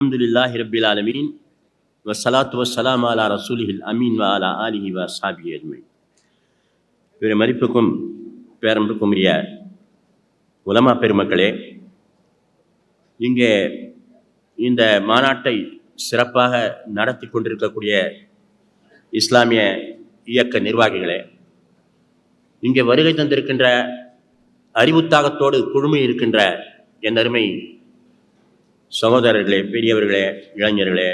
அலமதுல்லாஹி ரபில் ஆலமீன் வசலாத் வசலாம் அலா ரசூலிஹில் அமீன் வ அலா ஆலிஹி வ சாபி அஜ்மீன் மதிப்புக்கும் பேரம்புக்கும் உரிய உலமா பெருமக்களே இங்கே இந்த மாநாட்டை சிறப்பாக நடத்தி கொண்டிருக்கக்கூடிய இஸ்லாமிய இயக்க நிர்வாகிகளே இங்கே வருகை தந்திருக்கின்ற அறிவுத்தாகத்தோடு குழுமை இருக்கின்ற என் அருமை சகோதரர்களே பெரியவர்களே இளைஞர்களே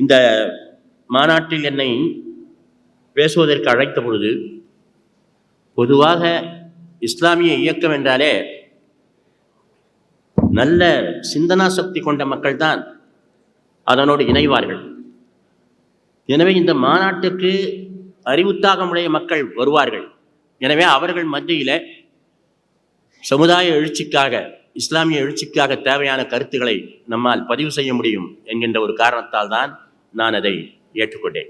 இந்த மாநாட்டில் என்னை பேசுவதற்கு அழைத்த பொழுது பொதுவாக இஸ்லாமிய இயக்கம் என்றாலே நல்ல சிந்தனா சக்தி கொண்ட மக்கள்தான் அதனோடு இணைவார்கள். எனவே இந்த மாநாட்டுக்கு அறிவுத்தாகமுடைய மக்கள் வருவார்கள். எனவே அவர்கள் மத்தியில சமுதாய எழுச்சிக்காக இஸ்லாமிய எழுச்சிக்காக தேவையான கருத்துக்களை நம்மால் பதிவு செய்ய முடியும் என்கின்ற ஒரு காரணத்தால் தான் நான் அதை ஏற்றுக்கொண்டேன்.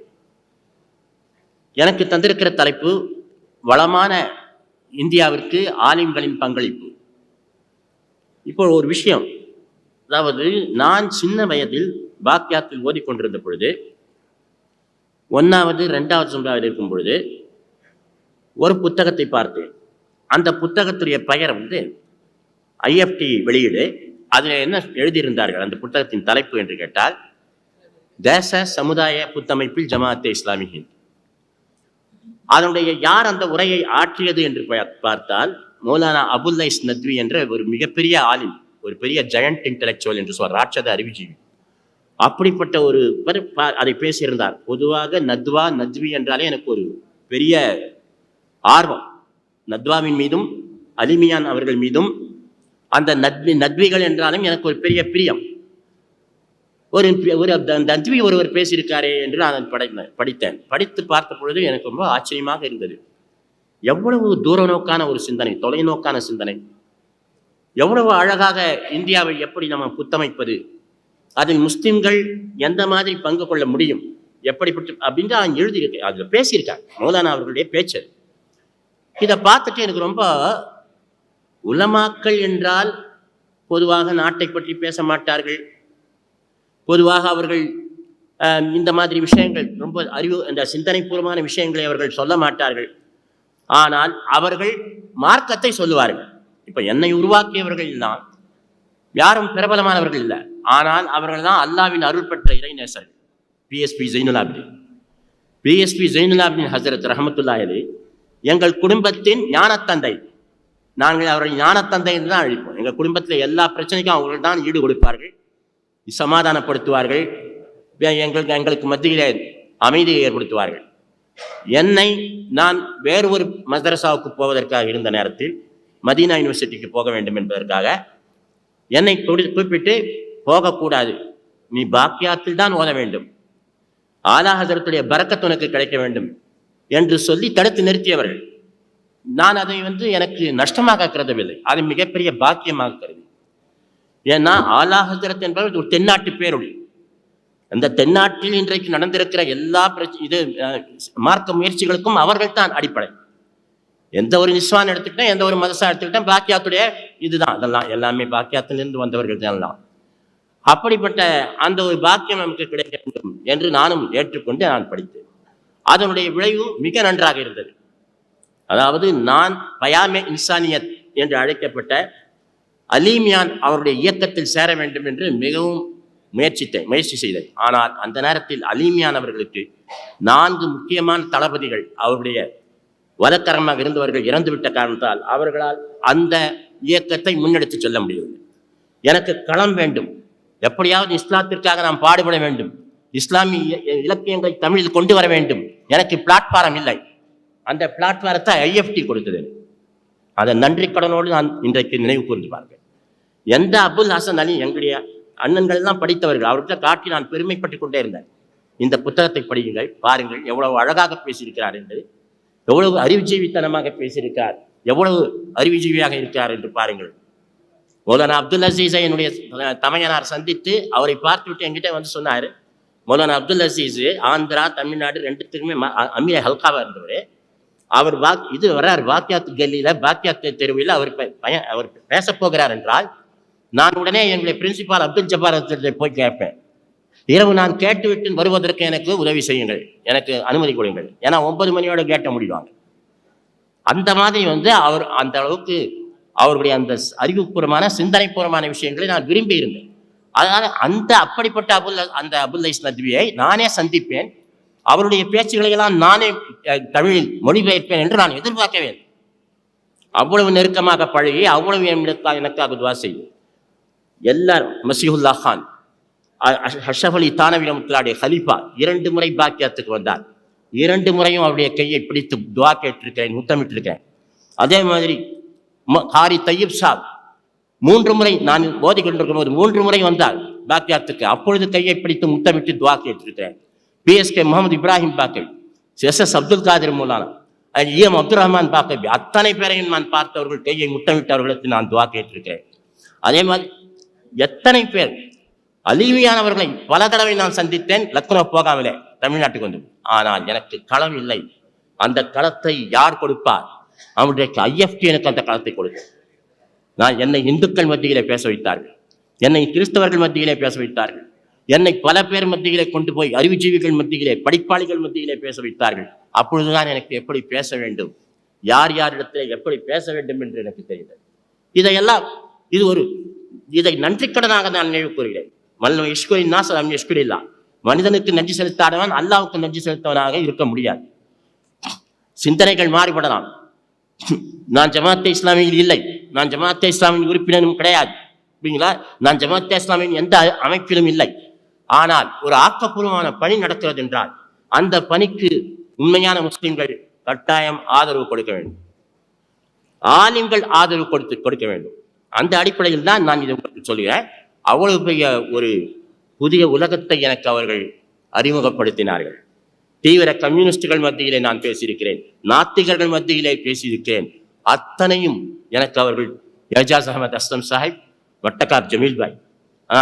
எனக்கு தந்திருக்கிற தலைப்பு வளமான இந்தியாவிற்கு ஆலிம்களின் பங்களிப்பு. இப்போ ஒரு விஷயம். அதாவது நான் சின்ன வயதில் பாக்யாத்தில் ஓதிக்கொண்டிருந்த பொழுது ஒன்றாவது ரெண்டாவது சமுதாயம் இருக்கும் பொழுது ஒரு புத்தகத்தை பார்த்தேன். அந்த புத்தகத்துடைய பெயர் வந்து ஐஎஃப்டி வெளியீடு. அதில் என்ன எழுதியிருந்தார்கள்? அந்த புத்தகத்தின் தலைப்பு என்று கேட்டால் தேச சமுதாய புத்தமைப்பில் ஜமாத்தே இஸ்லாமி ஹிந்த் அதனுடைய யார் அந்த உரையை ஆற்றியது என்று பார்த்தால் மௌலானா அபுல்லைஸ் நத்வி என்ற ஒரு மிகப்பெரிய ஆலிம் ஒரு பெரிய ஜெயண்ட் இன்டலெக்சுவல் என்று சொல்ற ராட்சத அறிவுஜீவி. அப்படிப்பட்ட ஒரு அதை பேசியிருந்தார். பொதுவாக நத்வா நத்வி என்றாலே எனக்கு ஒரு பெரிய ஆர்வம். நத்வாவின் மீதும் அலிமியான் அவர்கள் மீதும் அந்த நத்வி நத்விகள் என்றாலும் எனக்கு ஒரு பெரிய பிரியம். ஒரு ஒரு நத்வி ஒருவர் பேசியிருக்காரே என்று நான் படைத்தேன் படித்தேன். படித்து பார்த்த பொழுது எனக்கு ரொம்ப ஆச்சரியமாக இருந்தது. எவ்வளவு தூர நோக்கான ஒரு சிந்தனை தொலைநோக்கான சிந்தனை. எவ்வளவு அழகாக இந்தியாவை எப்படி நம்ம புத்தமைப்பது அதில் முஸ்லிம்கள் எந்த மாதிரி பங்கு கொள்ள முடியும் எப்படிப்பட்ட அப்படின்னு அவன் எழுதியிருக்கேன் அதில் பேசியிருக்காங்க மௌலானா அவர்களுடைய பேச்சு இதை பார்த்துட்டு எனக்கு ரொம்ப உலமாக்கள் என்றால் பொதுவாக நாட்டை பற்றி பேச மாட்டார்கள். பொதுவாக அவர்கள் இந்த மாதிரி விஷயங்கள் ரொம்ப அறிவு அந்த சிந்தனைபூர்வமான விஷயங்களை அவர்கள் சொல்ல மாட்டார்கள். ஆனால் அவர்கள் மார்க்கத்தை சொல்லுவார்கள். இப்போ என்னை உருவாக்கியவர்கள் தான் யாரும் பிரபலமானவர்கள் இல்லை. ஆனால் அவர்கள் தான் அல்லாவின் அருள் பெற்ற இறைநேசர்கள் பிஎஸ்பி ஜெயினுலாபின் பிஎஸ்பி ஜெயினுலாபின் ஹசரத் ரஹமத்துல்லா எங்கள் குடும்பத்தின் ஞானத்தந்தை. நாங்கள் அவரை ஞானத்தந்தை என்று தான் அழிப்போம். எங்கள் குடும்பத்தில் எல்லா பிரச்சனைக்கும் அவர்கள் தான் ஈடு கொடுப்பார்கள். சமாதானப்படுத்துவார்கள். எங்களுக்கு எங்களுக்கு மத்தியிலே அமைதியை ஏற்படுத்துவார்கள். என்னை நான் வேறு ஒரு மதரசாவுக்கு போவதற்காக இருந்த நேரத்தில் மதீனா யூனிவர்சிட்டிக்கு போக வேண்டும் என்பதற்காக என்னை குறிப்பிட்டு போகக்கூடாது. நீ பாக்கியாத்தில் தான் ஓத வேண்டும். ஆலா ஹசரத்துடைய கிடைக்க வேண்டும் என்று சொல்லி தடுத்து நிறுத்தியவர்கள். நான் அதை வந்து எனக்கு நஷ்டமாக கருதவில்லை. அது மிகப்பெரிய பாக்கியமாக கருதி. ஏன்னா ஆலா என்பவர் ஒரு தென்னாட்டு பேரொழி அந்த தென்னாட்டில் இன்றைக்கு நடந்திருக்கிற எல்லா பிரச்சனை இது மார்க்க முயற்சிகளுக்கும் அவர்கள் தான் அடிப்படை. எந்த ஒரு நிஸ்வான் எடுத்துக்கிட்டேன் எந்த ஒரு மதசா எடுத்துக்கிட்டேன் பாக்கியாத்துடைய இதுதான். அதெல்லாம் எல்லாமே பாக்கியாத்திலிருந்து வந்தவர்கள் தான் அப்படிப்பட்ட அந்த ஒரு பாக்கியம் நமக்கு கிடைக்க வேண்டும் என்று நானும் ஏற்றுக்கொண்டு நான் படித்தேன். அதனுடைய விளைவு மிக நன்றாக இருந்தது. அதாவது நான் பயாமே இன்சானியத் என்று அழைக்கப்பட்ட அலீமியான் அவருடைய இயக்கத்தில் சேர வேண்டும் என்று மிகவும் முயற்சித்தேன் முயற்சி செய்தேன் ஆனால் அந்த நேரத்தில் அலீமியான் அவர்களுக்கு நான்கு முக்கியமான தளபதிகள் அவருடைய வலக்கரமாக இருந்தவர்கள் இறந்துவிட்ட காரணத்தால் அவர்களால் அந்த இயக்கத்தை முன்னெடுத்து செல்ல முடியவில்லை. எனக்கு களம் வேண்டும். எப்படியாவது இஸ்லாத்திற்காக நாம் பாடுபட வேண்டும். இஸ்லாமிய இலக்கியங்களை தமிழில் கொண்டு வர வேண்டும். எனக்கு பிளாட்ஃபாரம் இல்லை. அந்த பிளாட்ஃபாரத்தை ஐஎஃப்டி கொடுத்தது. அதை நன்றி கடனோடு நான் இன்றைக்கு நினைவு கூர்ந்துப்பார்கள் எந்த அபுல் ஹசன் அலி எங்களுடைய அண்ணன்கள் எல்லாம் படித்தவர்கள் அவர்கிட்ட காட்டி நான் பெருமைப்பட்டு கொண்டே இருந்தேன். இந்த புத்தகத்தை படியுங்கள் பாருங்கள் எவ்வளவு அழகாக பேசியிருக்கிறார் என்று எவ்வளவு அறிவுஜீவித்தனமாக பேசியிருக்கார் எவ்வளவு அறிவுஜீவியாக இருக்கிறார் என்று பாருங்கள். மௌலானா அப்துல் அசீஸை என்னுடைய தமையனார் சந்தித்து அவரை பார்த்துவிட்டு என்கிட்ட வந்து சொன்னார் மௌலானா அப்துல் அசீஸ் ஆந்திரா தமிழ்நாடு ரெண்டுத்துக்குமே அமீர ஹல்காவாக இருந்தவர். அவர் வாக் இது வர்றார் வாக்கியாத்து கல்லியில பாக்கியாத்து தெருவில் அவர் பையன் அவர் பேச போகிறார் என்றால் நான் உடனே எங்களுடைய பிரின்சிபால் அப்துல் ஜப்பாரத்தை போய் கேட்பேன். இரவு நான் கேட்டுவிட்டு வருவதற்கு எனக்கு உதவி செய்யுங்கள். எனக்கு அனுமதி கொடுங்கள். ஏன்னா ஒன்பது மணியோட கேட்ட முடிவாங்க. அந்த மாதிரி வந்து அவர் அந்த அளவுக்கு அவருடைய அந்த அறிவுபூர்வமான சிந்தனைபூர்வமான விஷயங்களை நான் விரும்பி இருந்தேன் அதனால அந்த அப்படிப்பட்ட அபுல் அந்த அபுல் நத்வியை நானே சந்திப்பேன். அவருடைய பேச்சுகளை எல்லாம் நானே தமிழில் மொழிபெயர்ப்பேன் என்று நான் எதிர்பார்க்கவேன் அவ்வளவு நெருக்கமாக பழகி அவ்வளவு என்னிடத்தால் எனக்காக துவா செய்யும். எல்லாரும் மசீஹுல்லா கான் அ- அலி தானவி ரஹ்மத்துல்லாஹி ஹலீஃபா இரண்டு முறை பாக்கியத்துக்கு வந்தார். இரண்டு முறையும் அவருடைய கையை பிடித்து துவா கேட்டிருக்கிறேன் முத்தமிட்டிருக்கிறேன் அதே மாதிரி ம- காரி தையீப் சாப் மூன்று முறை நான் போதி கொண்டிருக்கும் போது மூன்று முறை வந்தார் பாக்கியாத்துக்கு. அப்பொழுது கையை பிடித்து முத்தமிட்டு துவா கேட்டிருக்கிறேன். PSK Muhammad Ibrahim Baqavi S S Abdul Qadir Moulana M Abdul Rahman Baqavi அத்தனை பேரையும் நான் பார்த்தவர்கள் கையை முட்டமிட்டவர்களுக்கு நான் துவா கேட்டிருக்கிறேன். அதே மாதிரி எத்தனை பேர் அலிவியானவர்களை பல தடவை நான் சந்தித்தேன் லக்னோ போகாமலே தமிழ்நாட்டுக்கு வந்து. ஆனால் எனக்கு களம் இல்லை. அந்த களத்தை யார் கொடுப்பார்? அவனுடைய ஐஎஃப்டி எனக்கு அந்த களத்தை கொடுத்து நான் என்னை இந்துக்கள் மத்தியிலே பேச வைத்தார்கள். என்னை கிறிஸ்தவர்கள் மத்தியிலே பேச வைத்தார்கள். என்னை பல பேர் மத்தியிலே கொண்டு போய் அறிவுஜீவிகள் மத்தியிலே படிப்பாளிகள் மத்தியிலே பேச வைத்தார்கள். அப்பொழுதுதான் எனக்கு எப்படி பேச வேண்டும்? யார் யாரிடத்தில் எப்படி பேச வேண்டும் என்று எனக்கு தெரிந்தது. இதையெல்லாம் இது ஒரு இதை நன்றிக்கடனாக நான் நினைவு கூறுகிறேன். மல்லம் இஷ்குரின் நாசம் இஷ்குரில்லா. மனிதனுக்கு நன்றி செலுத்தாதவன் அல்லாவுக்கு நன்றி செலுத்தவனாக இருக்க முடியாது. சிந்தனைகள் மாறுபடலாம். நான் ஜமாத்தே இஸ்லாமியில் இல்லை. நான் ஜமாத்தே இஸ்லாமியின் உறுப்பினரும் கிடையாது. அப்படிங்களா நான் ஜமாத்தே இஸ்லாமியின் எந்த அமைப்பிலும் இல்லை. ஆனால் ஒரு ஆக்கப்பூர்வமான பணி நடக்கிறது என்றால் அந்த பணிக்கு உண்மையான முஸ்லிம்கள் கட்டாயம் ஆதரவு கொடுக்க வேண்டும். ஆலிம்கள் ஆதரவு கொடுத்து கொடுக்க வேண்டும். அந்த அடிப்படையில் தான் நான் இதை உங்களுக்கு சொல்கிறேன். அவ்வளவு பெரிய ஒரு புதிய உலகத்தை எனக்கு அவர்கள் அறிமுகப்படுத்தினார்கள். தீவிர கம்யூனிஸ்டுகள் மத்தியிலே நான் பேசியிருக்கிறேன். நாத்திகர்கள் மத்தியிலே பேசியிருக்கிறேன். அத்தனையும் எனக்கு அவர்கள் ஏஜாஸ் அகமது அஸ்லம் சாஹிப் வட்டக்கார் ஜமீல் பாய். ஆ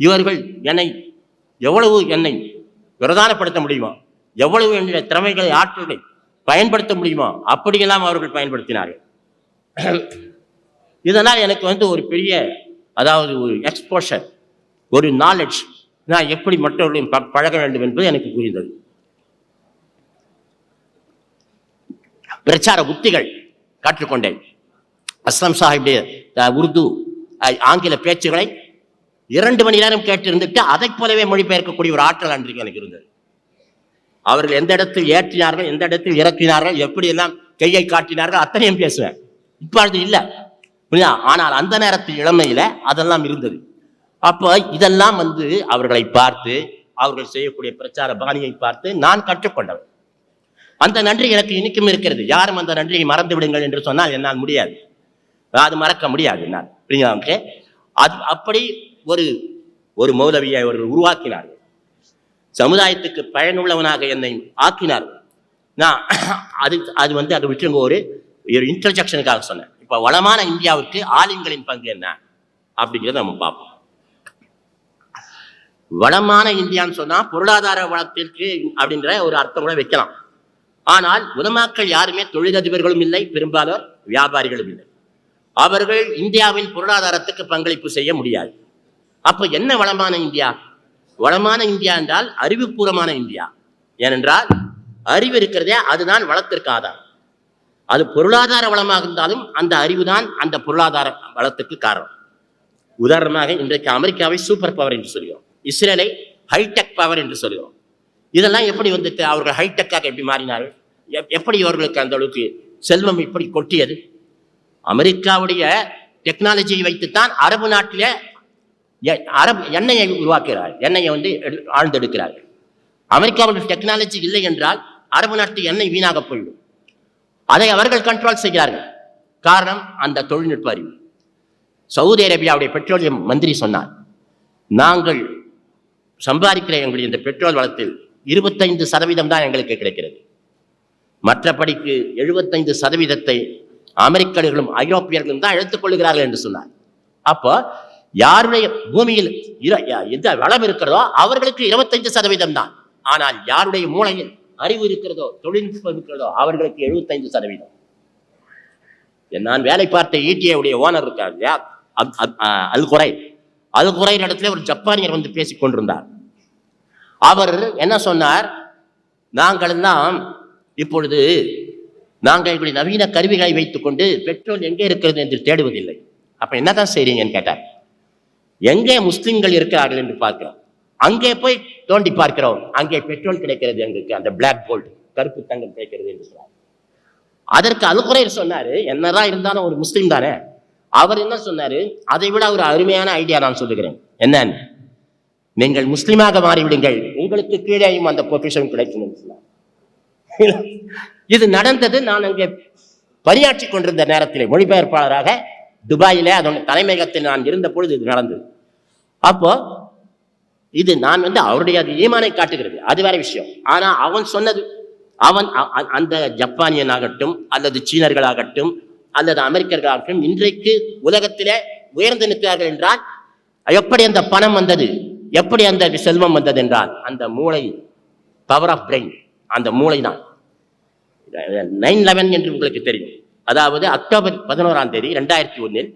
இவர்கள் என்னை எவ்வளவு என்னை பிரதானப்படுத்த முடியுமா? எவ்வளவு என்னுடைய திறமைகளை ஆற்றலை பயன்படுத்த முடியுமா? அப்படியெல்லாம் அவர்கள் பயன்படுத்தினார்கள். இதனால் எனக்கு வந்து ஒரு பெரிய அதாவது ஒரு எக்ஸ்போஷர் ஒரு நாலேஜ் நான் எப்படி மற்றவர்களையும் ப- பழக வேண்டும் என்பது எனக்கு புரிந்தது. பிரச்சார உத்திகள் கற்றுக்கொண்டேன். அஸ்லம் சாஹிப்டைய உருது ஆங்கில பேச்சுகளை இரண்டு மணி நேரம் கேட்டிருந்துட்டு அதை போலவே மொழிபெயர்க்கக்கூடிய ஒரு ஆற்றல் அன்றைக்கு எனக்கு இருந்தது. அவர்கள் எந்த இடத்தில் ஏற்றினார்கள் எந்த இடத்தில் இறக்கினார்கள் எப்படி எல்லாம் கையை காட்டினார்கள் அத்தனையும் பேசுவேன். இப்பொழுது இல்லை. புரியுதா? ஆனால் அந்த நேரத்தில் இளமையில அதெல்லாம் இருந்தது. அப்போ இதெல்லாம் வந்து அவர்களை பார்த்து அவர்கள் செய்யக்கூடிய பிரச்சார பாணியை பார்த்து நான் கற்றுக்கொண்டவன். அந்த நன்றி எனக்கு இன்னைக்கும் இருக்கிறது. யாரும் அந்த நன்றியை மறந்து விடுங்கள் என்று சொன்னால் என்னால் முடியாது. அது மறக்க முடியாது என்னால். புரியுதா? அது அப்படி ஒரு ஒரு மௌலவியை அவர்கள் உருவாக்கினார்கள். சமுதாயத்துக்கு பயனுள்ளவனாக என்னை ஆக்கினார்கள். நான் அது அது வந்து அதை விட்டுங்க ஒரு ஒரு இன்டர்ஜெக்ஷனுக்காக சொன்னேன். இப்போ வளமான இந்தியாவுக்கு ஆலிம்களின் பங்கு என்ன? அப்படிங்கிறத நம்ம பார்ப்போம். வளமான இந்தியான்னு சொன்னா பொருளாதார வளத்திற்கு அப்படின்ற ஒரு அர்த்தம் கூட வைக்கலாம். ஆனால் உலமாக்கள் யாருமே தொழிலதிபர்களும் இல்லை பெரும்பாலோர் வியாபாரிகளும் இல்லை. அவர்கள் இந்தியாவின் பொருளாதாரத்துக்கு பங்களிப்பு செய்ய முடியாது. அப்ப என்ன வளமான இந்தியா? வளமான இந்தியா என்றால் அறிவுபூர்வமான இந்தியா. ஏனென்றால் அறிவு இருக்கிறதே அதுதான் வளத்திற்கு ஆதாரம். அது பொருளாதார வளமாக இருந்தாலும் அந்த அறிவுதான் அந்த பொருளாதார வளத்துக்கு காரணம். உதாரணமாக இன்றைக்கு அமெரிக்காவை சூப்பர் பவர் என்று சொல்கிறோம். இஸ்ரேலை ஹைடெக் பவர் என்று சொல்கிறோம். இதெல்லாம் எப்படி வந்துட்டு அவர்கள் ஹைடெக்காக எப்படி மாறினார்கள்? எப்- எப்படி இவர்களுக்கு அந்த அளவுக்கு செல்வம் இப்படி கொட்டியது? அமெரிக்காவுடைய டெக்னாலஜியை வைத்துத்தான் அரபு நாட்டிலே அரபு எண்ணெயை உருவாக்குகிறார். எண்ணெயை வந்து எடு- ஆழ்ந்தெடுக்கிறார்கள். அமெரிக்காவுடைய டெக்னாலஜி இல்லை என்றால் அரபு நாட்டு எண்ணெய் வீணாக போயிடும் அதை அவர்கள் கண்ட்ரோல் செய்கிறார்கள். காரணம் அந்த தொழில்நுட்ப அறிவு. சவுதி அரேபியாவுடைய பெட்ரோலியம் மந்திரி சொன்னார் நாங்கள் சம்பாதிக்கிற எங்களுடைய இந்த பெட்ரோல் வளத்தில் இருபத்தைந்து சதவீதம் தான் எங்களுக்கு கிடைக்கிறது. மற்றபடிக்கு எழுபத்தைந்து சதவீதத்தை அமெரிக்கர்களும் ஐரோப்பியர்களும் தான் எடுத்துக்கொள்கிறார்கள் என்று சொன்னார். அப்போ யாருடைய பூமியில் யா- எந்த வளம் இருக்கிறதோ அவர்களுக்கு இருபத்தஞ்சு சதவீதம் தான். ஆனால் யாருடைய மூளையில் அறிவு இருக்கிறதோ தொழில்நுட்பம் இருக்கிறதோ அவர்களுக்கு எழுபத்தைந்து சதவீதம். நான் வேலை பார்த்த ஈட்டிஐ ஓனர் இருக்கார் இல்லையா அப்- அப்- அல் குரை அல் குரை இடத்துல ஒரு ஜப்பானியர் வந்து பேசிக் கொண்டிருந்தார். அவர் என்ன சொன்னார்? நாங்கள் எல்லாம் இப்பொழுது நாங்கள் இப்படி நவீன கருவிகளை வைத்துக்கொண்டு பெட்ரோல் எங்கே இருக்கிறது என்று தேடுவதில்லை. அப்ப என்னதான் செய்றீங்கன்னு கேட்டார். எங்கே முஸ்லிம்கள் இருக்கிறார்கள் என்று பார்க்கிறோம். அங்கே போய் தோண்டி பார்க்கிறோம். அங்கே பெட்ரோல் கிடைக்கிறது எங்களுக்கு அந்த பிளாக் கோல்டு கருப்பு தங்கம் கிடைக்கிறது என்று சொன்னார் அதற்கு அல்குறையர் சொன்னாரு என்னதான் இருந்தாலும் ஒரு முஸ்லீம் தானே? அவர் என்ன சொன்னாரு அதை விட ஒரு அருமையான ஐடியா நான் சொல்லுகிறேன். என்னன்னு? நீங்கள் முஸ்லீமாக மாறிவிடுங்கள். உங்களுக்கு கீழேயும் அந்த பொக்கிஷம் கிடைக்கும் என்று இது நடந்தது. நான் அங்கே பணியாற்றி கொண்டிருந்த நேரத்தில் மொழிபெயர்ப்பாளராக துபாயிலே அதனுடைய தலைமையகத்தில் நான் இருந்த பொழுது இது நடந்தது. அப்போ இது நான் வந்து அவருடைய அது ஈமானை காட்டுகிறது. அது வேற விஷயம். ஆனா அவன் சொன்னது அவன் அ- அ- அந்த அல்லது சீனர்களாகட்டும் அல்லது அமெரிக்கர்களாகட்டும் இன்றைக்கு உலகத்திலே உயர்ந்து நிற்கிறார்கள் என்றால் எப்படி அந்த பணம் வந்தது? எப்படி அந்த செல்வம் வந்தது என்றால் அந்த மூளை பவர் ஆஃப் பிரெயின் அந்த மூளை தான். நைன் லெவன் என்று உங்களுக்கு தெரியும். அதாவது அக்டோபர் பதினோராம் தேதி ரெண்டாயிரத்தி ஒன்னில்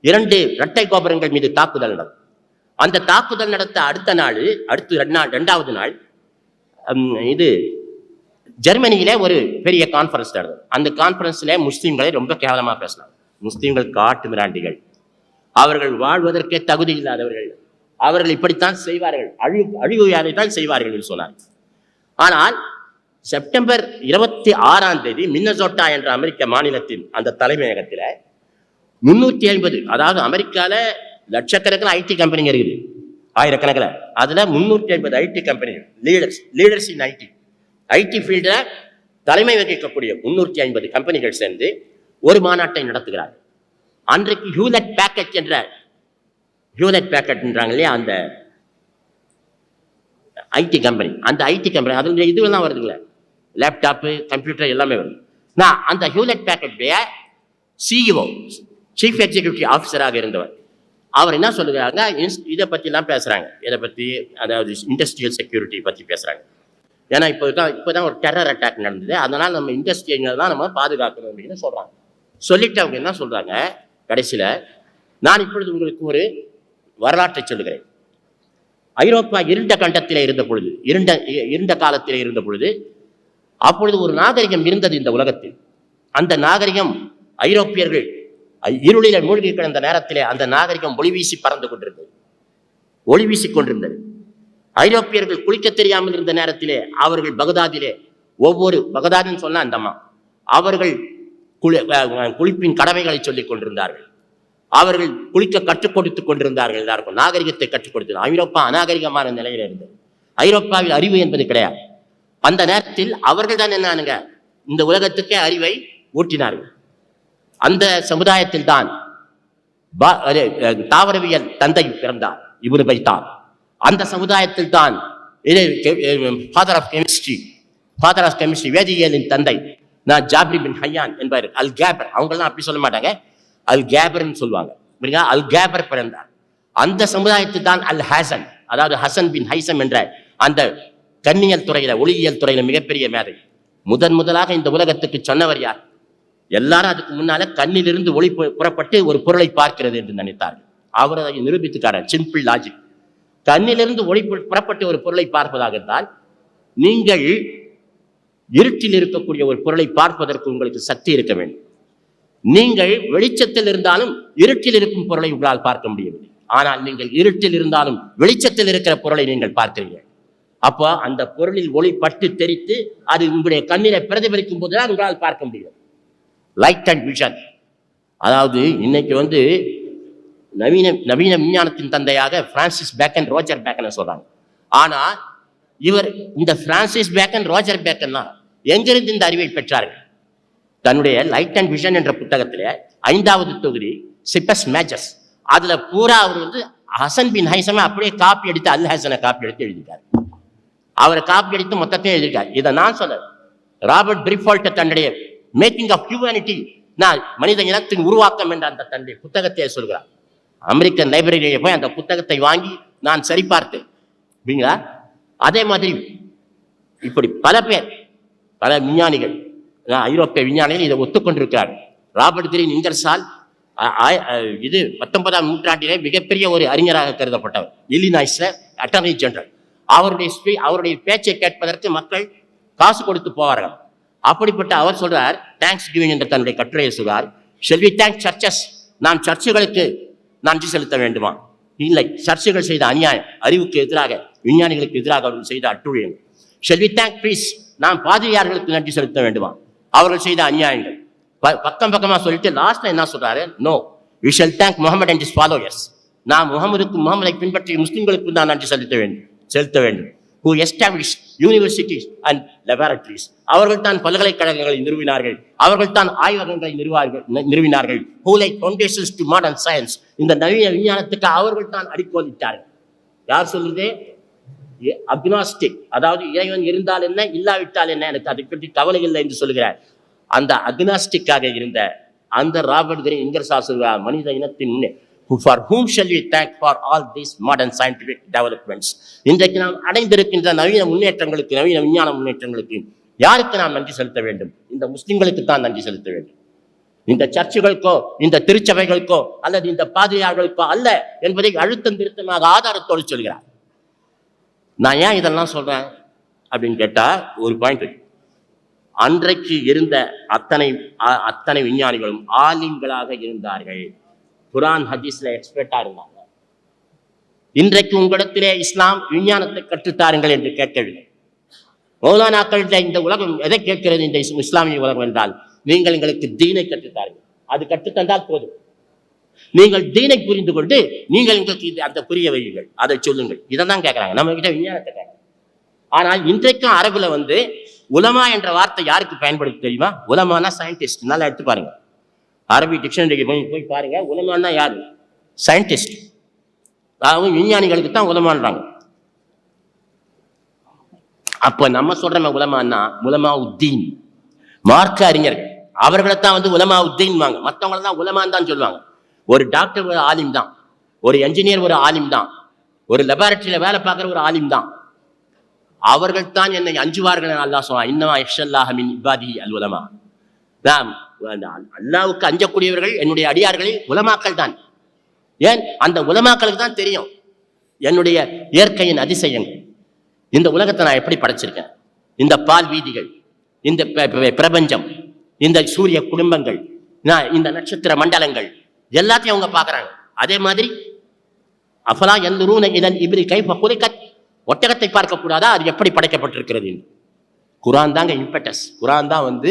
இரண்டு இரட்டை கோபுரங்கள் மீது தாக்குதல் நடந்தது. அந்த தாக்குதல் நடத்த அடுத்த நாள் அடுத்து ரெண்டு நாள் ரெண்டாவது நாள் இது ஜெர்மனியிலே ஒரு பெரிய கான்ஃபரன்ஸ் நடந்தது. அந்த கான்ஃபரன்ஸ்ல முஸ்லீம்களை ரொம்ப கேவலமா பேசினாங்க. முஸ்லீம்கள் காட்டு மிராண்டிகள். அவர்கள் வாழ்வதற்கே தகுதி இல்லாதவர்கள். அவர்கள் இப்படித்தான் செய்வார்கள். அழிவு அழிவு தான் செய்வார்கள் என்று சொன்னார் ஆனால் செப்டம்பர் இருபத்தி ஆறாம் தேதி மின்னசோட்டா என்ற அமெரிக்க மாநிலத்தின் அந்த தலைமையகத்தில் முன்னூத்தி ஐம்பது அதாவது அமெரிக்காவில் லட்சக்கணக்கில் ஐடி கம்பெனிங்க இருக்குது. ஆயிரக்கணக்கில். அதில் முந்நூற்றி ஐம்பது ஐடி கம்பெனிகள் leaders leaders in IT IT ஃபீல்டில் தலைமை வகிக்கக்கூடிய முன்னூற்றி ஐம்பது கம்பெனிகள் சேர்ந்து ஒரு மாநாட்டை நடத்துகிறார். அன்றைக்கு ஹியூலட் பேக்கெட் என்ற ஹியூலட் பேக்கெட்ன்றாங்க இல்லையா அந்த ஐடி கம்பெனி அந்த ஐடி கம்பெனி அதனுடைய இதுவெல்லாம் வருதுங்களே. லேப்டாப்பு கம்ப்யூட்டர் எல்லாமே வருது. நான் அந்த ஹியூலட் பேக்கெட்டுடைய சிஇஓ சீஃப் எக்ஸிக்யூட்டிவ் ஆஃபீஸராக இருந்தவர். அவர் என்ன சொல்லுகிறாங்க இதை பற்றிலாம் பேசுகிறாங்க இதை பற்றி அதாவது இண்டஸ்ட்ரியல் செக்யூரிட்டி பற்றி பேசுகிறாங்க ஏன்னா இப்போ தான் இப்போ தான் ஒரு டெரர் அட்டாக் நடந்தது. அதனால் நம்ம இண்டஸ்ட்ரியை தான் நம்ம பாதுகாக்கணும் அப்படின்னு சொல்கிறாங்க சொல்லிட்டு அவங்க என்ன சொல்கிறாங்க கடைசியில் நான் இப்பொழுது உங்களுக்கு ஒரு வரலாற்றை சொல்லுகிறேன். ஐரோப்பா இருண்ட கண்டத்தில் இருந்த பொழுது இருண்ட இ- இருண்ட காலத்தில் இருந்த பொழுது அப்பொழுது ஒரு நாகரிகம் இருந்தது இந்த உலகத்தில். அந்த நாகரிகம் ஐரோப்பியர்கள் இருளில மூழ்கி கிடந்த நேரத்திலே அந்த நாகரிகம் ஒளி வீசி பறந்து கொண்டிருந்தது. ஒளி வீசிக் கொண்டிருந்தது. ஐரோப்பியர்கள் குளிக்க தெரியாமல் இருந்த நேரத்திலே அவர்கள் பகதாதிலே ஒவ்வொரு பகதாதுன்னு சொன்னா அந்தம்மா அவர்கள் குளி குளிப்பின் கடமைகளை சொல்லிக் கொண்டிருந்தார்கள். அவர்கள் குளிக்க கற்றுக் கொடுத்துக் கொண்டிருந்தார்கள் எல்லாருக்கும். நாகரிகத்தை கற்றுக் கொடுத்தது. ஐரோப்பா அநாகரிகமான நிலையில் இருந்தது. ஐரோப்பாவில் அறிவு என்பது கிடையாது. அந்த நேரத்தில் அவர்கள் தான் என்னானுங்க? இந்த உலகத்துக்கே அறிவை ஊட்டினார்கள். அந்த சமுதாயத்தில் தான் தாவரவியல் தந்தை பிறந்தார் இவரு பைத்தான் அந்த சமுதாயத்தில் தான் father of chemistry father of chemistry வேதியியலின் தந்தை நான் ஜாப்ரி பின் ஹையான் என்பார். அல் கேபர் அவங்கெல்லாம் அப்படி சொல்ல மாட்டாங்க. அல் கேபர்னு சொல்லுவாங்க. புரியுங்களா அல் கேபர் பிறந்தார். அந்த சமுதாயத்தில் தான் அல் ஹசன் அதாவது ஹசன் பின் ஹைசம் என்ற அந்த கன்னியல் துறையில ஒளியியல் துறையில மிகப்பெரிய மேதை. முதன் முதலாக இந்த உலகத்துக்கு சொன்னவர் யார்? எல்லாரும் அதுக்கு முன்னால கண்ணிலிருந்து ஒளி புறப்பட்டு ஒரு பொருளை பார்க்கிறது என்று நினைத்தார்கள். அவர் அதை நிரூபித்துக்காரர் சிம்பிள் லாஜிக் கண்ணிலிருந்து ஒளி புறப்பட்டு ஒரு பொருளை பார்ப்பதாக இருந்தால் நீங்கள் இருட்டில் இருக்கக்கூடிய ஒரு பொருளை பார்ப்பதற்கு உங்களுக்கு சக்தி இருக்க வேண்டும். நீங்கள் வெளிச்சத்தில் இருந்தாலும் இருட்டில் இருக்கும் பொருளை உங்களால் பார்க்க முடியவில்லை. ஆனால் நீங்கள் இருட்டில் இருந்தாலும் வெளிச்சத்தில் இருக்கிற பொருளை நீங்கள் பார்க்கிறீர்கள். அப்போ அந்த பொருளில் ஒளி பட்டு தெரித்து அது உங்களுடைய கண்ணில பிரதிபலிக்கும் போதுதான் உங்களால் பார்க்க முடியும். Light and vision. அதாவது இன்னைக்கு வந்து நவீன நவீன விஞ்ஞானத்தின் தந்தையாக பிரான்சிஸ் பேக்கன் ரோஜர் பேக்கன் சொல்றாங்க. ஆனா இவர் இந்த பிரான்சிஸ் பேக்கன் ரோஜர் பேக்கன் தான் எங்கிருந்து இந்த அறிவை பெற்றார்கள்? தன்னுடைய லைட் அண்ட் விஷன் என்ற புத்தகத்தில் ஐந்தாவது தொகுதி சிப்பஸ் மேஜஸ் அதுல பூரா அவர் வந்து ஹசன் பின் ஹைசமை அப்படியே காப்பி எடுத்து அல் ஹசனை காப்பி எடுத்து எழுதிட்டார். அவரை காப்பி எடுத்து மொத்தத்தையும் எழுதிட்டார் இதை நான் சொல்ல ராபர்ட் பிரிஃபால்ட்டை தன்னுடைய மேக்கிங் ஆஃப் ஹியூமனிட்டி நான் மனித இனத்தின் உருவாக்கம் என்ற அந்த தன்னுடைய புத்தகத்தை சொல்கிறார். அமெரிக்கன் லைப்ரரியிலே போய் அந்த புத்தகத்தை வாங்கி நான் சரிபார்த்தேன் அப்படிங்களா அதே மாதிரி இப்படி பல பேர் பல விஞ்ஞானிகள் ஐரோப்பிய விஞ்ஞானிகள் இதை ஒத்துக்கொண்டிருக்கிறார். ராபர்ட் கிரீன் இங்கர்சால் இது பத்தொன்பதாம் நூற்றாண்டிலே மிகப்பெரிய ஒரு அறிஞராக கருதப்பட்டவர் இல்லினாய்ஸ்ல அட்டர்னி ஜெனரல். அவருடைய அவருடைய பேச்சை கேட்பதற்கு மக்கள் காசு கொடுத்து போவார்கள். அப்படிப்பட்ட அவர் சொல்றார் தேங்க்ஸ் கிவிங் என்ற தன்னுடைய கட்டுரையை சொல்றார். ஷெல்வி தேங்க் சர்ச்சஸ் நாம் சர்ச்சுகளுக்கு நன்றி செலுத்த வேண்டுமா? இல்லை சர்ச்சுகள் செய்த அநியாயம் அறிவுக்கு எதிராக விஞ்ஞானிகளுக்கு எதிராக அவர்கள் செய்த அட்டுழியங்கள் ஷெல்வி தேங்க் ப்ளீஸ் நாம் பாதிரியார்களுக்கு நன்றி செலுத்த வேண்டுமா? அவர்கள் செய்த அநியாயங்கள். ப- பக்கம் பக்கமா சொல்லிட்டு லாஸ்ட்ல என்ன சொல்றாரு? No we shall thank Muhammad and his followers நான் முகமதுக்கு முகமதை பின்பற்றிய முஸ்லிம்களுக்கு தான் நன்றி செலுத்த வேண்டும் செலுத்த வேண்டும். Who established universities and laboratories. அவர்கள் தான் பல்கலைக்கழகங்களை நிறுவினார்கள். அவர்கள் தான் ஆய்வகங்களை நிறுவார்கள் நிறுவினார்கள். Who laid foundations to modern science. இந்த நவீன விஞ்ஞானத்துக்கு அவர்கள் தான் அடிக்கோலிட்டார்கள். யார் சொல்றது? அக்னாஸ்டிக் அதாவது இறைவன் இருந்தால் என்ன இல்லாவிட்டால் என்ன எனக்கு அதை பற்றி கவலை இல்லை என்று சொல்கிறார். அந்த அக்னாஸ்டிக்காக இருந்த அந்த ராபர்ட் கிரீன் இங்கர் சொல்கிறார் மனித இனத்தின் for whom shall you thank for all these modern scientific developments இன்றைக்கு நாம் அடைந்திருக்கின்ற நவீன முன்னேற்றங்களுக்கு நவீன விஞ்ஞான முன்னேற்றங்களுக்கு யாருக்கு நாம் நன்றி செலுத்த வேண்டும்? இந்த முஸ்லிம்களுக்கு தான் நன்றி செலுத்த வேண்டும். இந்த சர்ச்சுகளுக்கோ இந்த திருச்சபைகளுக்கோ அல்லது இந்த பாதிரியார்களுக்கோ அல்ல என்பதை அழுத்தம் திருத்தமாக ஆதாரத்தோடு சொல்கிறார். நான் ஏன் இதெல்லாம் சொல்றேன்? அப்படின்னு கேட்டால் ஒரு பாயிண்ட் அன்றைக்கு இருந்த அத்தனை அத்தனை விஞ்ஞானிகளும் ஆலிம்களாக இருந்தார்கள். குரான் ஹதீஸ்ல எக்ஸ்பர்ட்டா இருந்தாங்க. இன்றைக்கு உங்களிடத்திலே இஸ்லாம் விஞ்ஞானத்தை கற்றுத்தாருங்கள் என்று கேட்கவில்லை. மௌலானாக்கள்கிட்ட இந்த உலகம் எதை கேட்கிறது இந்த இஸ்- இஸ்லாமிய உலகம் என்றால் நீங்கள் எங்களுக்கு தீனை கற்றுத்தாருங்கள். அது கற்றுத்தந்தால் போதும். நீங்கள் தீனை புரிந்து கொண்டு நீங்கள் எங்களுக்கு இது அந்த புரிய வையுங்கள். அதை சொல்லுங்கள். இதை தான் கேட்குறாங்க. நம்ம கிட்ட விஞ்ஞானத்தை கேட்குறாங்க. ஆனால் இன்றைக்கும் அரபுல வந்து உலமா என்ற வார்த்தை யாருக்கு பயன்படுத்த தெரியுமா? உலமானா சயின்டிஸ்ட் நல்லா எடுத்து பாருங்க. அரபி டிக்ஷனரிக்கு போய் போய் பாருங்க. உலமானா யாரு? சயின்டிஸ்ட் அதாவது விஞ்ஞானிகளுக்கு தான் உலமான்றாங்க. அப்ப நம்ம சொல்கிறோம் உலமான்னா உலமா உத்தீன் மார்க்க அறிஞர். அவர்களை தான் வந்து உலமா உத்தீன் வாங்க மற்றவங்கள தான் உலமான்னு தான் சொல்லுவாங்க. ஒரு டாக்டர் ஒரு ஆலிம் தான். ஒரு என்ஜினியர் ஒரு ஆலிம் தான். ஒரு லெபார்டரியில் வேலை பார்க்குற ஒரு ஆலிம் தான். அவர்கள் தான் என்னை அஞ்சுவார்கள் நல்லா அல்லாஹ் சொன்னான். இன்னமா இஷல்லாஹ் இபாதி அல் உலமா. நாம் அல்லாவுக்கு அஞ்சக்கூடியவர்கள் என்னுடைய அடியார்களில் உலமாக்கள் தான் ஏன்? அந்த உலமாக்களுக்கு தான் தெரியும் என்னுடைய இயற்கையின் அதிசயங்கள். இந்த உலகத்தை நான் எப்படி படைச்சிருக்கேன்? இந்த பால் வீதிகள் இந்த ப- பிரபஞ்சம் இந்த சூரிய குடும்பங்கள் நான் இந்த நட்சத்திர மண்டலங்கள் எல்லாத்தையும் அவங்க பார்க்கறாங்க. அதே மாதிரி அஃபலா எல்லூன இதன் இப்படி கை குறைக்கத் ஒட்டகத்தை பார்க்கக்கூடாதா அது எப்படி படைக்கப்பட்டிருக்கிறது என்று. குரான் தாங்க இம்பட்டஸ் குரான் தான் வந்து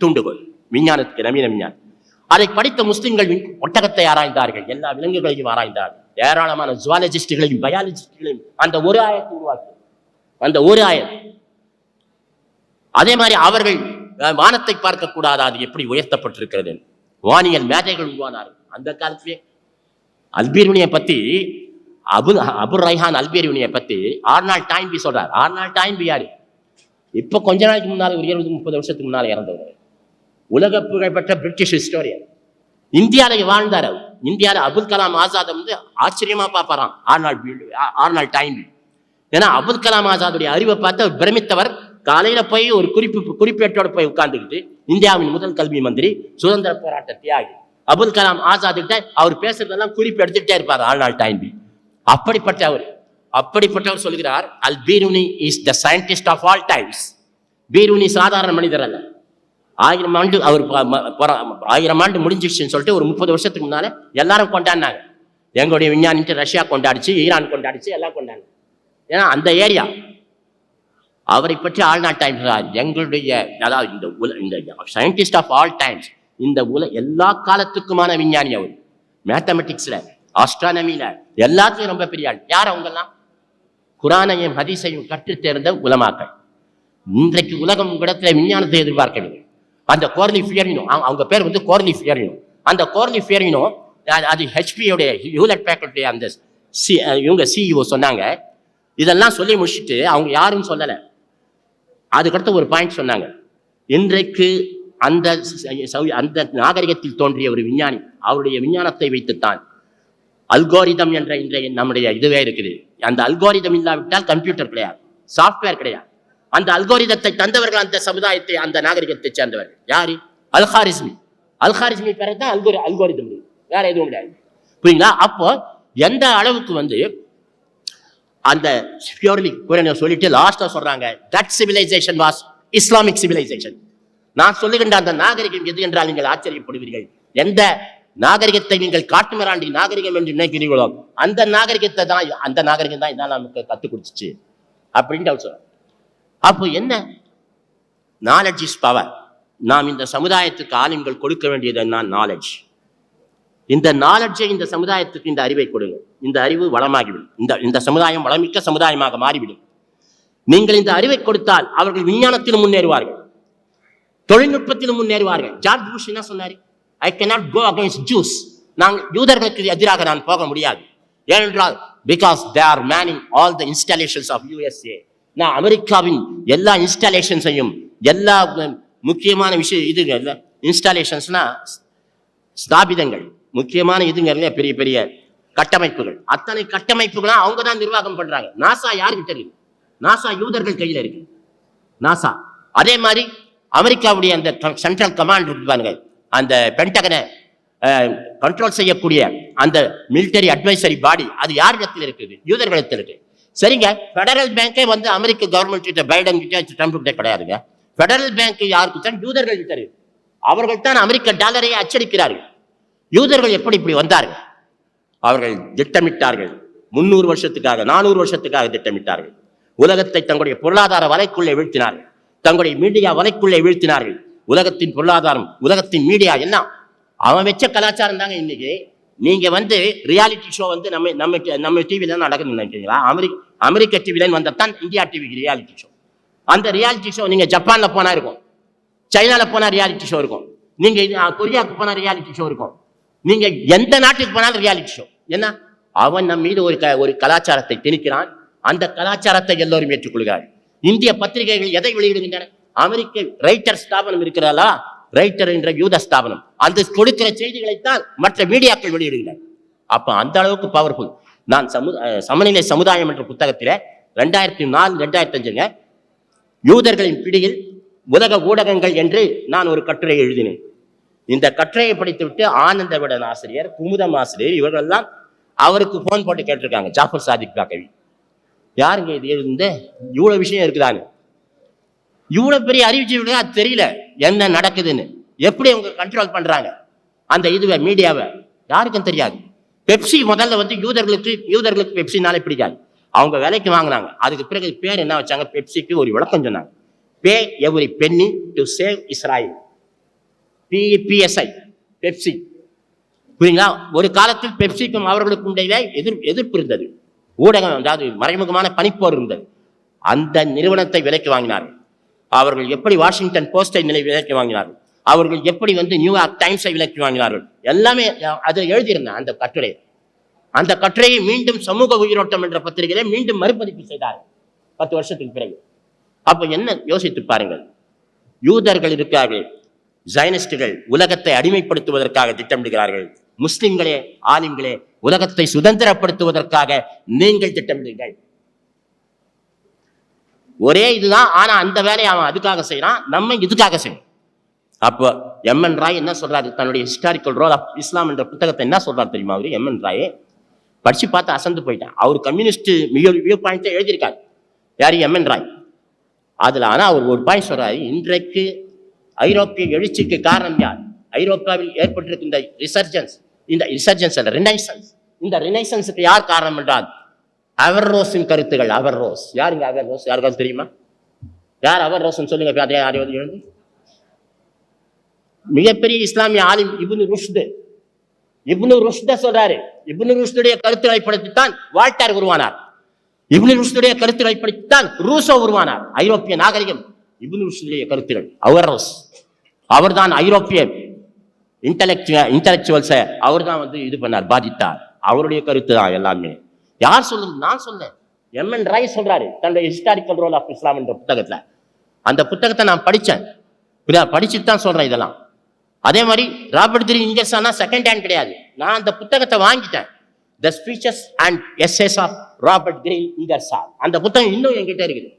தூண்டுகோள் விஞ்ஞானத்துக்கு நவீன விஞ்ஞானம்? அதை படித்த முஸ்லிம்கள் ஒட்டகத்தை ஆராய்ந்தார்கள். எல்லா விலங்குகளையும் ஆராய்ந்தார்கள். ஏராளமான ஜுவாலஜிஸ்டுகளையும் பயாலஜிஸ்டுகளையும் அந்த ஒரு ஆயத்தை உருவாக்கி. அந்த ஒரு ஆயம் அதே மாதிரி அவர்கள் வானத்தை பார்க்க கூடாதா அது எப்படி உயர்த்தப்பட்டிருக்கிறது? வானியல் மேதைகள் உருவானார்கள். அந்த காலத்திலே அல்பீர்வினியை பத்தி அபு அபு ரைஹான் அல்பீர்வினியை பத்தி ஆர்னால் டைம்பி சொல்றார். ஆர்னால் டைம்பி யாரு? இப்ப கொஞ்ச நாளைக்கு முன்னால ஒரு இருபது முப்பது வருஷத்துக்கு முன்னால இறந்தவர். உலக புகழ்பெற்ற பிரிட்டிஷ் ஹிஸ்டோரியன் இந்தியாவில் வாழ்ந்தார் அவர். இந்தியாவில் அபுல் கலாம் ஆசாத் வந்து ஆச்சரியமா பார்ப்பாராம். ஆர்னால் பீ- ஆ- ஆர்னால் டைம் ஏன்னா அபுல் கலாம் ஆசாதுடைய அறிவை பார்த்து அவர் பிரமித்தவர் காலையில போய் ஒரு குறிப்பு குறிப்பேட்டோட போய் உட்கார்ந்துக்கிட்டு இந்தியாவின் முதல் கல்வி மந்திரி சுதந்திர போராட்ட தியாகி. அபுல் கலாம் ஆசாத் கிட்ட அவர் பேசுறதெல்லாம் குறிப்பு எடுத்துக்கிட்டே இருப்பார் ஆழ்நாள் டைம் அப்படிப்பட்ட அவர் அப்படிப்பட்டவர் சொல்கிறார் Al Biruni is the scientist of all times. Biruni சாதாரண மனிதர் அல்ல. ஆயிரம் ஆண்டு அவர் ஆயிரம் ஆண்டு முடிஞ்சிடுச்சுன்னு சொல்லிட்டு ஒரு முப்பது வருஷத்துக்கு முன்னால எல்லாரும் கொண்டாடினாங்க. எங்களுடைய விஞ்ஞானிட்டு ரஷ்யா கொண்டாடிச்சு ஈரான் கொண்டாடிச்சு எல்லாம் கொண்டாடினாங்க. ஏன்னா அந்த ஏரியா. அவரை பற்றி ஆல்நாட் டைம்ஸ் எங்களுடைய அதாவது இந்த உல இந்த சயின்டிஸ்ட் ஆஃப் ஆல் டைம்ஸ் இந்த உல எல்லா காலத்துக்குமான விஞ்ஞானி அவர். மேத்தமெட்டிக்ஸ்ல ஆஸ்ட்ரானமில எல்லாத்துக்கும் ரொம்ப பெரிய ஆள். யார் அவங்கெல்லாம்? குரானையும் ஹதீஸையும் கற்றுத் தேர்ந்த உலமாக்கள். இன்றைக்கு உலகம் இடத்துல விஞ்ஞானத்தை எதிர்பார்க்கவில்லை. அந்த கோர்னி ஃபியரினோ அவங்க பேர் வந்து கோர்னி ஃபியரினோ அந்த கோர்னி ஃபியரினோ அது- ஹெச்பியோடைய ஹியூலட் பேக்கல்டைய அந்த சி இவங்க சிஇஓ சொன்னாங்க. இதெல்லாம் சொல்லி முடிச்சுட்டு அவங்க யாரும் சொல்லலை. அதுக்கடுத்து ஒரு பாயிண்ட் சொன்னாங்க. இன்றைக்கு அந்த அந்த நாகரிகத்தில் தோன்றிய ஒரு விஞ்ஞானி அவருடைய விஞ்ஞானத்தை வைத்துத்தான் அல்கோரிதம் என்ற இன்றைய நம்முடைய இதுவே இருக்குது. அந்த அல்கோரிதம் இல்லாவிட்டால் கம்ப்யூட்டர் கிடையாது. சாஃப்ட்வேர் கிடையாது. அந்த அல்கோரிதத்தை தந்தவர்கள் அந்த சமுதாயத்தை அந்த நாகரிகத்தை சேர்ந்தவர்கள். யாரு? அல்காரிஸ்மி அல்காரிஸ்மி பிறகு தான் அல்கோரி அல்கோரிதம் வேற எதுவும் கிடையாது. புரியுங்களா அப்போ எந்த அளவுக்கு வந்து அந்த பியூர்லி சொல்லிட்டு லாஸ்டா சொல்றாங்க that civilization was Islamic civilization நான் சொல்லுகின்ற அந்த நாகரிகம் எது என்றால் நீங்கள் ஆச்சரியப்படுவீர்கள். எந்த நாகரிகத்தை நீங்கள் காட்டுமிராண்டி நாகரிகம் என்று நினைக்கிறீர்களோ அந்த நாகரிகத்தை தான் அந்த நாகரிகம் தான் இதான் நமக்கு கற்றுக் கொடுத்துச்சு. அப்படின்ட்டு அவர் சொல்றார். அப்போ என்ன? நாலெட்ஜ் இஸ் பவர் நாம் இந்த சமுதாயத்துக்கு ஆளுங்கள் கொடுக்க வேண்டியது என்ன? நாலெட்ஜ் இந்த நாலெட்ஜை இந்த சமுதாயத்துக்கு இந்த அறிவை கொடுங்க. இந்த அறிவு வளமாகிவிடும். இந்த இந்த சமுதாயம் வளமிக்க சமுதாயமாக மாறிவிடும். நீங்கள் இந்த அறிவை கொடுத்தால் அவர்கள் விஞ்ஞானத்திலும் முன்னேறுவார்கள். தொழில்நுட்பத்திலும் முன்னேறுவார்கள். ஜார்ஜ் புஷ் என்ன சொன்னார்? I cannot go against Jews நாங்கள் யூதர்களுக்கு எதிராக நான் போக முடியாது. ஏனென்றால் because they are manning all the installations of USA நான் அமெரிக்காவின் எல்லா இன்ஸ்டாலேஷன்ஸையும் எல்லா முக்கியமான விஷயம் இது இன்ஸ்டாலேஷன்ஸ்னா ஸ்தாபிதங்கள் முக்கியமான இதுங்க பெரிய பெரிய கட்டமைப்புகள். அத்தனை கட்டமைப்புகளும் அவங்க தான் நிர்வாகம் பண்றாங்க. நாசா யாருக்கு தெரியும் நாசா யூதர்கள் கையில் இருக்கு. நாசா. அதே மாதிரி அமெரிக்காவுடைய அந்த சென்ட்ரல் கமாண்ட் இருப்பாங்க அந்த பென்டகனை கண்ட்ரோல் செய்யக்கூடிய அந்த மிலிட்டரி அட்வைசரி பாடி அது யார் இடத்துல இருக்குது? யூதர்களிடத்தில் இருக்கு. சரிங்க. ஃபெடரல் பேங்கே வந்து அமெரிக்க கவர்மெண்ட் கிட்ட பைடன் கிட்ட ட்ரம்ப் கிட்ட கிடையாதுங்க. ஃபெடரல் பேங்க் யாருக்கு தான் யூதர்கள் கிட்ட இருக்கு அவர்கள் தான் அமெரிக்க டாலரை அச்சடிக்கிறார்கள். யூதர்கள் எப்படி இப்படி வந்தார்கள்? அவர்கள் திட்டமிட்டார்கள். முன்னூறு வருஷத்துக்காக நானூறு வருஷத்துக்காக திட்டமிட்டார்கள். உலகத்தை தங்களுடைய பொருளாதார வலைக்குள்ளே வீழ்த்தினார்கள். தங்களுடைய மீடியா வலைக்குள்ளே வீழ்த்தினார்கள். உலகத்தின் பொருளாதாரம் உலகத்தின் மீடியா என்ன? அவன் வச்ச கலாச்சாரம் தாங்க இன்னைக்கு. நீங்க வந்து ரியாலிட்டி ஷோ வந்து நம்ம நம்ம நம்ம டிவில நடக்குதுன்னு நினைக்கிறீங்களா? அமெரிக்க அமெரிக்க டிவில வந்ததான் இந்தியா டிவிக்கு ரியாலிட்டி ஷோ அந்த ரியாலிட்டி ஷோ நீங்க ஜப்பான்ல போனா இருக்கும். சைனால போனா ரியாலிட்டி ஷோ இருக்கும். நீங்க கொரியாவுக்கு போனா ரியாலிட்டி ஷோ இருக்கும். நீங்க எந்த நாட்டுக்கு போனாலும் ரியாலிட்டி ஷோ என்ன? அவன் நம் மீது ஒரு க- ஒரு கலாச்சாரத்தை திணிக்கிறான். அந்த கலாச்சாரத்தை எல்லோரும் ஏற்றுக்கொள்கிறார்கள். இந்திய பத்திரிகைகள் எதை வெளியிடுகின்றன? அமெரிக்க ரைட்டர் ஸ்தாபனம் இருக்கிறாளா ரைட்டர் என்ற யூத ஸ்தாபனம். அந்த கொடுக்கிற செய்திகளைத்தான் மற்ற மீடியாக்கள் வெளியிடுகின்றன அப்ப அந்த அளவுக்கு பவர்ஃபுல் நான் சமு சமநிலை சமுதாயம் என்ற புத்தகத்தில ரெண்டாயிரத்தி நாலு ரெண்டாயிரத்தி அஞ்சுங்க யூதர்களின் பிடியில் உலக ஊடகங்கள் என்று நான் ஒரு கட்டுரை எழுதினேன். இந்த கட்டுரையை படித்துவிட்டு ஆனந்தவிடன் ஆசிரியர் குமுதம் ஆசிரியர் இவர்கள்லாம் அவருக்கு ஃபோன் போட்டு கேட்டிருக்காங்க ஜாஃபர் சாதிக் பாக்கவி. யாருங்க இது? எழுந்த இவ்வளவு விஷயம் இருக்குதான்னு. இவ்வளோ பெரிய அறிவிச்சு அது தெரியல. என்ன நடக்குதுன்னு. எப்படி அவங்க கண்ட்ரோல் பண்ணுறாங்க அந்த இதுவை மீடியாவை யாருக்கும் தெரியாது. பெப்சி முதல்ல வந்து யூதர்களுக்கு யூதர்களுக்கு பெப்சினாலே பிடிக்காது. அவங்க விலைக்கு வாங்கினாங்க. அதுக்கு பிறகு பேர் என்ன வச்சாங்க? பெப்சிக்கு ஒரு விளக்கம் சொன்னாங்க. Pay every penny to save Israel. PSI Pepsi. புரியுங்களா? ஒரு காலத்தில் பெப்சிக்கும் அவர்களுக்கும் இடையில எதிர் எதிர்ப்பு இருந்தது. ஊடகம் அதாவது மறைமுகமான பனிப்போர் இருந்தது. அந்த நிறுவனத்தை விலைக்கு வாங்கினார்கள். அவர்கள் எப்படி வாஷிங்டன் போஸ்டை நிலை விலக்கி வாங்கினார்கள்? அவர்கள் எப்படி வந்து நியூயார்க் டைம்ஸை விலக்கி வாங்கினார்கள்? எல்லாமே அதில் எழுதியிருந்தேன் அந்த கட்டுரை. அந்த கட்டுரையை மீண்டும் சமூக உயிரோட்டம் என்ற பத்திரிகையில மீண்டும் மறுபதிப்பு செய்தார்கள் பத்து வருஷத்துக்கு பிறகு. அப்போ என்ன யோசித்து பாருங்கள். யூதர்கள் இருக்கார்கள். ஜைனிஸ்டுகள் உலகத்தை அடிமைப்படுத்துவதற்காக திட்டமிடுகிறார்கள். முஸ்லிம்களே ஆலிம்களே உலகத்தை சுதந்திரப்படுத்துவதற்காக நீங்கள் திட்டமிடுங்கள். ஒரே இதுதான். ஆனால் அந்த வேலையை அவன் அதுக்காக செய்கிறான் நம்ம இதுக்காக செய்யணும். அப்போ எம் என் ராய் என்ன சொல்றாரு? தன்னுடைய ஹிஸ்டாரிக்கல் ரோல் ஆஃப் இஸ்லாம் என்ற புத்தகத்தை என்ன சொல்றாரு தெரியுமா அவரு? எம் என் ராய் படிச்சு பார்த்து அசந்து போயிட்டான். அவர் கம்யூனிஸ்ட் மிக வியூ பாயிண்ட்டை எழுதியிருக்காரு. யாரு? எம் என் ராய் அதில் ஆனால் அவர் ஒரு பாயிண்ட் சொல்றாரு இன்றைக்கு ஐரோப்பிய எழுச்சிக்கு காரணம் யார்? ஐரோப்பாவில் ஏற்பட்டிருக்கும் இந்த ரிசர்ஜன்ஸ் இந்த ரிசர்ஜன்ஸ் அல்ல ரினைசன்ஸ் இந்த ரினைசன்ஸுக்கு யார் காரணம் என்றால் அவர் ரோஸின் கருத்துகள் அவர் ரோஸ் யாருங்க அவர் ரோஸ் யாருக்காவது தெரியுமா யார் அவர் ரோஸ்ன்னு சொல்லுங்க அதே யாரையாவது எழுந்து மிகப்பெரிய இஸ்லாமிய ஆலிம் இப்னு ருஷ்து இப்னு ருஷ்த சொல்றாரு இப்னு ருஷ்துடைய கருத்துக்களை படித்துத்தான் வால்டர் உருவானார் இப்னு ருஷ்துடைய கருத்துக்களை படித்துத்தான் ரூசோ உருவானார் ஐரோப்பிய நாகரிகம் இப்னு ருஷ்துடைய அவர் அவர்ரோஸ் அவர்தான் ஐரோப்பிய இன்டலெக்சுவல் இன்டலெக்சுவல்ஸை அவர் தான் வந்து இது பண்ணார் பாதித்தார் அவருடைய கருத்து தான் எல்லாமே யார் சொல்றது நான் சொன்னேன். எம் என் ராய் சொல்றாரு தன்னுடைய ஹிஸ்டாரிக்கல் ரோல் ஆஃப் இஸ்லாம் என்ற புத்தகத்துல. அந்த புத்தகத்தை நான் படித்தேன் புரியா? படிச்சுட்டு தான் சொல்றேன் இதெல்லாம். அதே மாதிரி ராபர்ட் திரி ஆனால் செகண்ட் ஹேண்ட் கிடையாது. நான் அந்த புத்தகத்தை வாங்கிட்டேன். The speeches and essays of Robert Green Ingersoll அந்த புத்தகம் இன்னும் என்கிட்ட இருக்குது.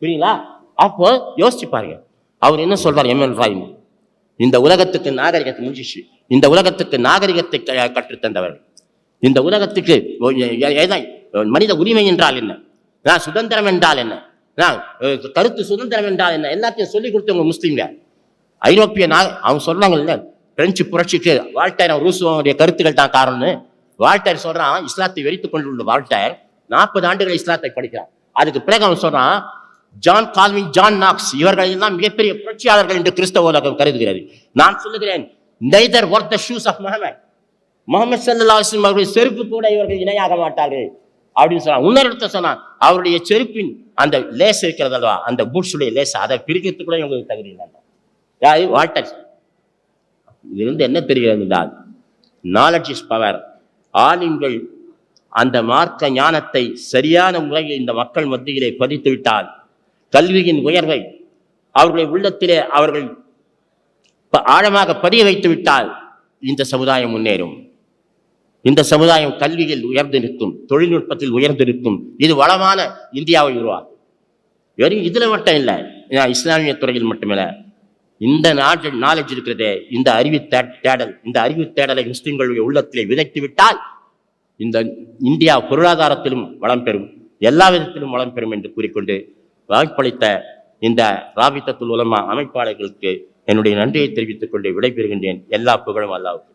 புரியுங்களா? அப்போ யோசிச்சு பாருங்க. அவர் என்ன சொல்றார் எம் என் ராய் இந்த உலகத்துக்கு நாகரிகத்தை முடிஞ்சிச்சு இந்த உலகத்துக்கு நாகரிகத்தை கற்றுத்தந்தவர்கள். இந்த உலகத்துக்கு மனித உரிமை என்றால் என்ன? நான் சுதந்திரம் என்றால் என்ன? நான் கருத்து சுதந்திரம் என்றால் என்ன? எல்லாத்தையும் சொல்லிக் கொடுத்தவங்க முஸ்லீம்க ஐரோப்பிய நா அவங்க சொல்றாங்கல்ல பிரெஞ்சு புரட்சிக்கு வால்டேர் ரூசுவோடைய கருத்துக்கள் தான் காரணம்னு வால்டேர் சொல்றான் இஸ்லாத்தை வெறித்துக் கொண்டுள்ள வால்டேர் நாற்பது ஆண்டுகள் இஸ்லாத்தை படிக்கிறான். அதுக்கு பிறகு அவன் சொல்றான் ஜான் கால்வின் ஜான் நாக்ஸ் இவர்கள் எல்லாம் மிகப்பெரிய புரட்சியாளர்கள் என்று கிறிஸ்தவ உலகம் கருதுகிறது. நான் சொல்லுகிறேன் neither worth the shoes of Muhammad Muhammad சல்லா அலிஸ்லாம் அவருடைய செருப்பு கூட இவர்கள் இணையாக மாட்டார்கள். அப்படின்னு சொன்னான். இன்னொரு சொன்னான் அவருடைய செருப்பின் அந்த லேஸ் இருக்கிறது அல்லவா? அந்த பூட்ஸுடைய லேஸ் அதை பிரிக்கிறதுக்கு கூட இவங்களுக்கு தகுதி இல்லை யாரு வால்டர் இதிலிருந்து என்ன தெரிகிறது என்றால் நாலெட்ஜ் இஸ் பவர் ஆலிம்கள் அந்த மார்க்க ஞானத்தை சரியான முறையில் இந்த மக்கள் மத்தியிலே பதித்து விட்டால் கல்வியின் உயர்வை அவர்களுடைய உள்ளத்திலே அவர்கள் ஆழமாக பதிய வைத்து விட்டால் இந்த சமுதாயம் முன்னேறும். இந்த சமுதாயம் கல்வியில் உயர்ந்திருக்கும் தொழில்நுட்பத்தில் உயர்ந்திருக்கும் இது வளமான இந்தியாவை உருவாக்கும். வெறும் இதுல மட்டும் இல்லை ஏன்னா இஸ்லாமிய துறையில் மட்டுமில்ல இந்த நாட்டு நாலேஜ் இருக்கிறதே இந்த அறிவு தேடல் இந்த அறிவு தேடலை முஸ்லிம்களுடைய உள்ளத்திலே விதைத்து விட்டால் இந்த இந்தியா பொருளாதாரத்திலும் வளம் பெறும் எல்லா விதத்திலும் வளம் பெறும் என்று கூறிக்கொண்டு வாய்ப்பளித்த இந்த ராபித்தத்துல் உலமா அமைப்பாளர்களுக்கு என்னுடைய நன்றியை தெரிவித்துக் கொண்டு விடைபெறுகின்றேன். எல்லா புகழும் அல்லாவுக்கு.